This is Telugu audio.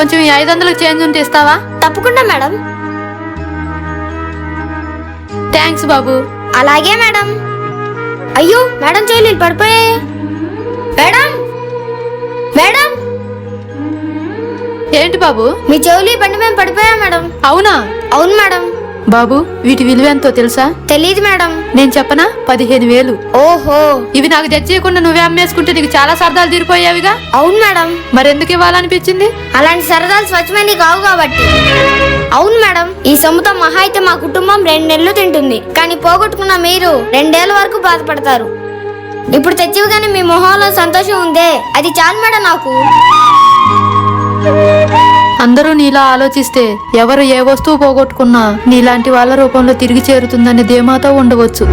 కొంచెం ఈ ఐదు వందలకు చేంజ్ ఉంటే ఇస్తావా? తప్పకుండా మేడం. థ్యాంక్స్ బాబు. అలాగే మేడం. అయ్యో మేడం చెయ్యి పడిపోయాయి. మేడం! మేడం! ఏంటి బాబు? మీ చెవులు బండి మేము పడిపోయా మేడం. అవునా? అవును మేడం. బాబు వీటి విలువ ఎంతో తెలుసా? తెలియదు మేడం. నేను చెప్పనా? పదిహేను వేలు. ఓహో. ఇవి నాకు తెచ్చేయకుండా నువ్వే అమ్మేసుకుంటే నీకు చాలా సరదాలు తీరిపోయావిగా? అవును మేడం. మరెందుకు ఇవ్వాలనిపించింది? అలాంటి సరదాలు స్వచ్ఛమైనవి కావు కాబట్టి. అవును మేడం. ఈ సొమ్ముతో మహా అయితే మా కుటుంబం రెండు నెలలు తింటుంది. కానీ పోగొట్టుకున్న మీరు రెండేళ్ళ వరకు బాధపడతారు. ఇప్పుడు తెచ్చివగానే మీ మొహంలో సంతోషం ఉందే. అది చాలు మేడం నాకు. అందరూ నీలా ఆలోచిస్తే ఎవరు ఏ వస్తువు పోగొట్టుకున్నా నీలాంటి వాళ్ళ రూపంలో తిరిగి చేరుతుందనే ధీమాతో ఉండవచ్చు.